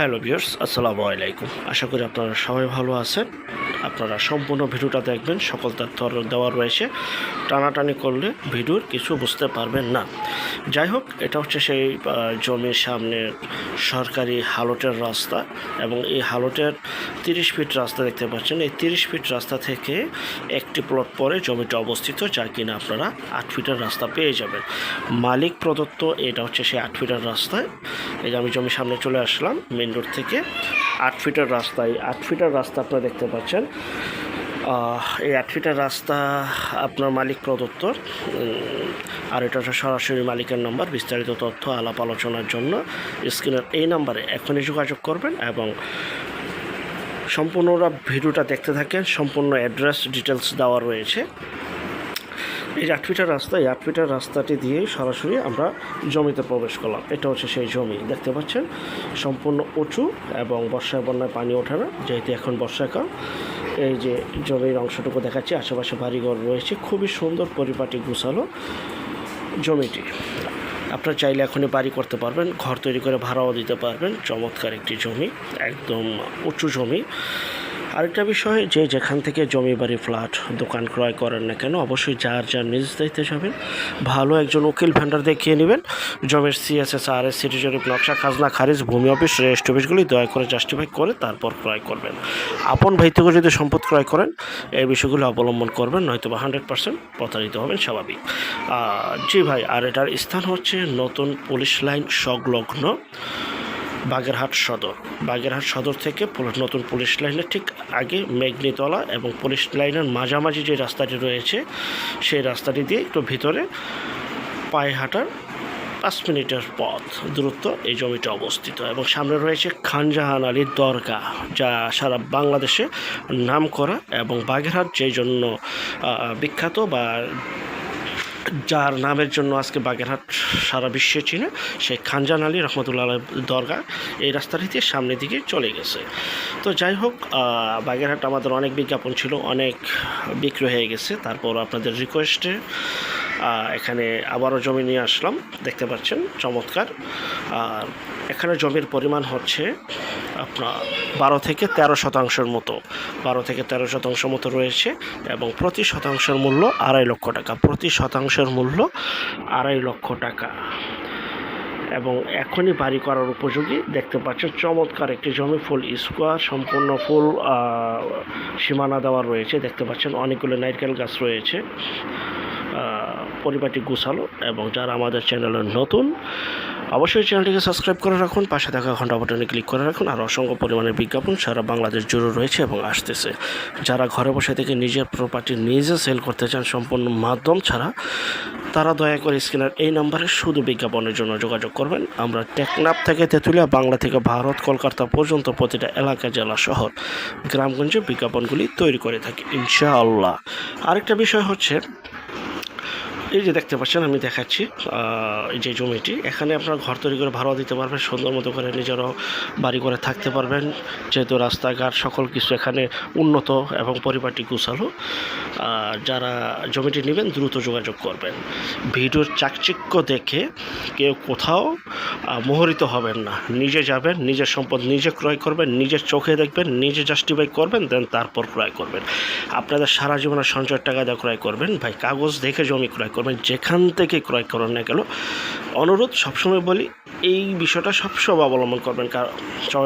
Hello viewers, আসসালামু আলাইকুম। আশা করি আপনারা সবাই ভালো আছেন। আপনারা সম্পূর্ণ ভিডিওটা দেখবেন, সকল তথ্য দেওয়া রয়েছে। টানাটানি করলে ভিডিওর কিছু বুঝতে পারবেন না। যাই হোক, এটা হচ্ছে সেই জমির সামনে সরকারি হালটের রাস্তা এবং এই হালটের তিরিশ ফিট রাস্তা দেখতে পাচ্ছেন। এই তিরিশ ফিট রাস্তা থেকে একটি প্লট পরে জমিটা অবস্থিত যা কিনা আপনারা আট ফিটের রাস্তা পেয়ে যাবেন। মালিক প্রদত্ত এটা হচ্ছে সেই আট ফিটের রাস্তায় এই যে আমি জমির সামনে চলে আসলাম মেন রোড থেকে। আট ফিটের রাস্তায়, আট ফিটের রাস্তা আপনারা দেখতে পাচ্ছেন। এই আট ফিটার রাস্তা আপনার মালিক প্রদত্ত। আর এটা সরাসরি মালিকের নাম্বার, বিস্তারিত তথ্য, আলাপ আলোচনার জন্য স্ক্রিনের এই নাম্বারে এখনই যোগাযোগ করবেন এবং সম্পূর্ণরা ভিডিওটা দেখতে থাকেন। সম্পূর্ণ অ্যাড্রেস ডিটেলস দেওয়া রয়েছে। এই আট ফিটের রাস্তা এই আট ফিটের রাস্তাটি দিয়ে সরাসরি আমরা জমিতে প্রবেশ করলাম। এটা হচ্ছে সেই জমি। দেখতে পাচ্ছেন? সম্পূর্ণ উঁচু এবং বর্ষায় বন্যায় পানি ওঠে না, যেহেতু এখন বর্ষাকাল। এই যে জমির অংশটুকু দেখাচ্ছি, আশেপাশে বাড়িঘর রয়েছে। খুবই সুন্দর পরিপাটি গুছালো জমিটি। আপনারা চাইলে এখনই বাড়ি করতে পারবেন, ঘর তৈরি করে ভাড়াও দিতে পারবেন। চমৎকার একটি জমি, একদম উঁচু জমি। আরেকটা বিষয়, যে যেখান থেকে জমি বাড়ি, ফ্ল্যাট দোকান ক্রয় করেন না কেন, অবশ্যই যার যার নিজ দায়িত্বে যাবেন। ভালো একজন উকিল ভেন্ডার দেখিয়ে নেবেন। জমির সিএসএস আর এস সিটি জরিপ নকশা, খাজনা, খারিজ, ভূমি অফিস, রেস্ট অফিসগুলি দয়া করে জাস্টিফাই করে তারপর ক্রয় করবেন। আপন থেকে যদি সম্পদ ক্রয় করেন, এই বিষয়গুলো অবলম্বন করবেন নয়তো বা হান্ড্রেড পার্সেন্ট প্রতারিত হবেন, স্বাভাবিক। জি ভাই, আর এটার স্থান হচ্ছে নতুন পুলিশ লাইন সংলগ্ন। বাগেরহাট সদর। বাগেরহাট সদর থেকে নতুন পুলিশ লাইনের ঠিক আগে মেঘনিতলা এবং পুলিশ লাইনের মাঝামাঝি যে রাস্তাটি রয়েছে, সেই রাস্তাটি দিয়ে একটু ভিতরে পায়ে হাঁটার পাঁচ মিনিটের পথ। দূরত্ব এই জমিটা অবস্থিত এবং সামনে রয়েছে খানজাহান আলীর দরগা যা সারা বাংলাদেশে নাম করা এবং বাগেরহাট যেই জন্য বিখ্যাত বা যার নামের জন্য আজকে বাগেরহাট সারা বিশ্বে চিনে সেই খানজান আলী রহমতুল্লাহ দরগা এই রাস্তাটি দিয়ে সামনের দিকে চলে গেছে। তো যাই হোক বাগেরহাট আমাদের অনেক বিজ্ঞাপন ছিল, অনেক বিক্রি হয়ে গেছে। তারপর আপনাদের রিকোয়েস্টে এখানে আবারও জমি নিয়ে আসলাম। দেখতে পাচ্ছেন, চমৎকার। আর এখানে জমির পরিমাণ হচ্ছে আপনার বারো থেকে তেরো শতাংশের মতো, বারো থেকে তেরো শতাংশ মতো রয়েছে এবং প্রতি শতাংশের মূল্য আড়াই লক্ষ টাকা, প্রতি শতাংশের মূল্য আড়াই লক্ষ টাকা। এবং এখনই বাড়ি করার উপযোগী দেখতে পাচ্ছেন চমৎকার একটি জমি, ফুল স্কোয়ার, সম্পূর্ণ ফুল সীমানা দেওয়া রয়েছে, দেখতে পাচ্ছেন অনেকগুলো নারকেল গাছ রয়েছে পরিপাটি গুছালো এবং যারা আমাদের চ্যানেলে নতুন অবশ্যই চ্যানেলটিকে সাবস্ক্রাইব করে রাখুন, পাশে থাকা ঘণ্টা বাটনে ক্লিক করে রাখুন, আর অসংখ্য পরিমাণে বিজ্ঞাপন সারা বাংলাদেশ জুড়ে রয়েছে এবং আসতেছে। যারা ঘরে বসে থেকে নিজের প্রপার্টি নিজে সেল করতে চান, সম্পূর্ণ মাধ্যম ছাড়া, তারা দয়া করে স্ক্রিনার এই নম্বরে শুধু বিজ্ঞাপনের জন্য যোগাযোগ করবেন। আমরা টেকনাপ থেকে তেঁতুলিয়া, বাংলা থেকে ভারত, কলকাতা পর্যন্ত প্রতিটা এলাকা, জেলা, শহর, গ্রামগঞ্জে বিজ্ঞাপনগুলি তৈরি করে থাকি, ইনশাআল্লাহ। আরেকটা বিষয় হচ্ছে এই যে দেখতে পাচ্ছেন, আমি দেখাচ্ছি যে জমিটি। এখানে আপনারা ঘর তৈরি করে ভাড়াও দিতে পারবেন, সুন্দর মতো করে নিজেরাও বাড়ি করে থাকতে পারবেন। যেহেতু রাস্তাঘাট, সকল কিছু এখানে উন্নত এবং পরিপাটি গুছালো যারা জমিটি নেবেন, দ্রুত যোগাযোগ করবেন। ভিডিওর চাকচিক্য দেখে কেউ কোথাও মোহরিত হবেন না। নিজে যাবেন, নিজের সম্পদ নিজে ক্রয় করবেন, নিজের চোখে দেখবেন, নিজে জাস্টিফাই করবেন দেন তারপর ক্রয় করবেন। আপনাদের সারা জীবনের সঞ্চয়ের টাকা দিয়ে ক্রয় করবেন। ভাই, কাগজ দেখে জমি ক্রয় করবেন, যেখান থেকে ক্রয় করেন না কেন। অনুরোধ সবসময় বলি, এই বিষয়টা সবসময় অবলম্বন করবেন, কারণ